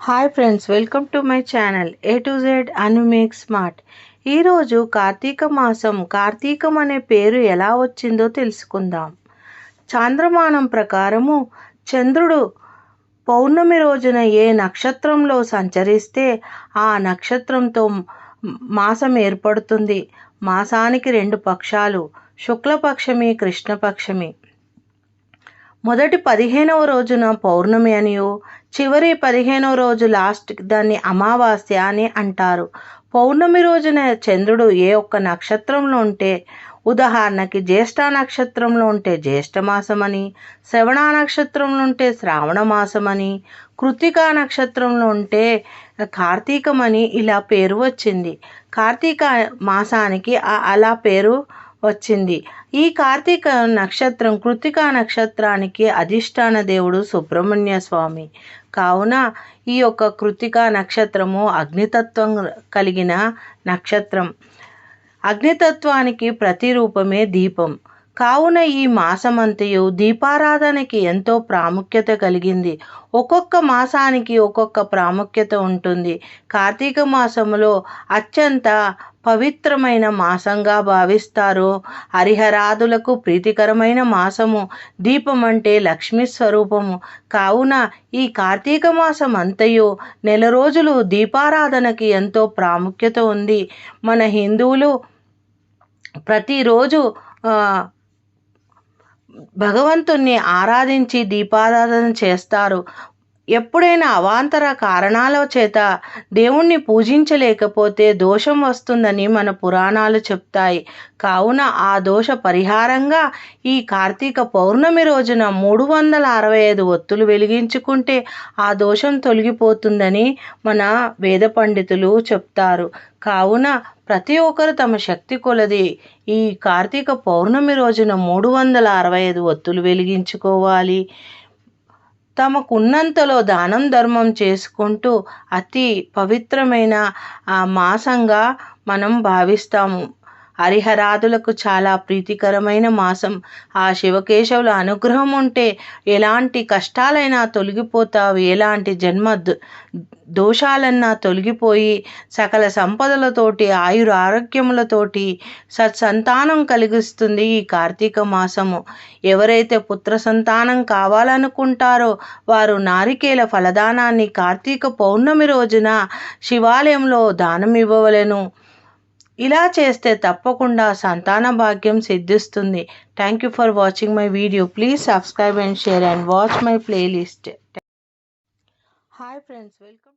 Hi friends welcome to my channel A to Z Anu make smart ఈరోజు కార్తీక మాసం కార్తీకం అనే పేరు ఎలా వచ్చిందో తెలుసుకుందాం. చాంద్రమానం ప్రకారము చంద్రుడు పౌర్ణమి రోజున ఏ నక్షత్రంలో సంచరిస్తే ఆ నక్షత్రంతో మాసం ఏర్పడుతుంది. మాసానికి రెండు పక్షాలు శుక్లపక్షమి కృష్ణపక్షమి. మొదటి పదిహేనవ రోజున పౌర్ణమి అనియో చివరి పదిహేనవ రోజు లాస్ట్ దాన్ని అమావాస్య అని అంటారు. పౌర్ణమి రోజున చంద్రుడు ఏ ఒక్క నక్షత్రంలో ఉంటే ఉదాహరణకి జ్యేష్ఠ నక్షత్రంలో ఉంటే జ్యేష్ఠమాసం అని శ్రవణ నక్షత్రంలో ఉంటే శ్రావణ మాసం అని కృతికా నక్షత్రంలో ఉంటే కార్తీకమని ఇలా పేరు వచ్చింది. కార్తీక మాసానికి అలా పేరు వచ్చింది. ఈ కార్తీక నక్షత్రం కృతికా నక్షత్రానికి అధిష్టాన దేవుడు సుబ్రహ్మణ్య స్వామి. కావున ఈ యొక్క కృతికా నక్షత్రము అగ్నితత్వం కలిగిన నక్షత్రం. అగ్నితత్వానికి ప్రతిరూపమే దీపం. కావున ఈ మాసమంతయు దీపారాధనకి ఎంతో ప్రాముఖ్యత కలిగింది. ఒక్కొక్క మాసానికి ఒక్కొక్క ప్రాముఖ్యత ఉంటుంది. కార్తీక మాసములో అత్యంత పవిత్రమైన మాసంగా భావిస్తారు. హరిహరాదులకు ప్రీతికరమైన మాసము. దీపం అంటే లక్ష్మీ స్వరూపము. కావున ఈ కార్తీక మాసం అంతయు నెల రోజులు దీపారాధనకి ఎంతో ప్రాముఖ్యత ఉంది. మన హిందువులు ప్రతిరోజు భగవంతుణ్ణి ఆరాధించి దీపారాధన చేస్తారు. ఎప్పుడైనా అవాంతర కారణాల చేత దేవుణ్ణి పూజించలేకపోతే దోషం వస్తుందని మన పురాణాలు చెప్తాయి. కావున ఆ దోష పరిహారంగా ఈ కార్తీక పౌర్ణమి రోజున మూడు వందల అరవై ఐదు ఒత్తులు వెలిగించుకుంటే ఆ దోషం తొలగిపోతుందని మన వేద పండితులు చెప్తారు. కావున ప్రతి ఒక్కరు తమ శక్తి కొలది ఈ కార్తీక పౌర్ణమి రోజున మూడు వందల అరవై ఐదు ఒత్తులు వెలిగించుకోవాలి. తమకున్నంతలో దానం ధర్మం చేసుకుంటూ అతి పవిత్రమైన ఆ మాసంగా మనం భావిస్తాము. హరిహరాదులకు చాలా ప్రీతికరమైన మాసం. ఆ శివకేశవుల అనుగ్రహం ఉంటే ఎలాంటి కష్టాలైనా తొలగిపోతావు ఎలాంటి జన్మ దోషాలన్నా తొలగిపోయి సకల సంపదలతోటి ఆయుర ఆరోగ్యములతోటి సత్సంతానం కలిగిస్తుంది ఈ కార్తీక మాసము. ఎవరైతే పుత్ర సంతానం కావాలనుకుంటారో వారు నారికేల ఫలదానాన్ని కార్తీక పౌర్ణమి రోజున శివాలయంలో దానం ఇవ్వవలెను ఇలా చేస్తే తప్పకుండా సంతాన భాగ్యం సిద్ధిస్తుంది. Thank you for watching my video please subscribe and share and watch my playlist hi friends welcome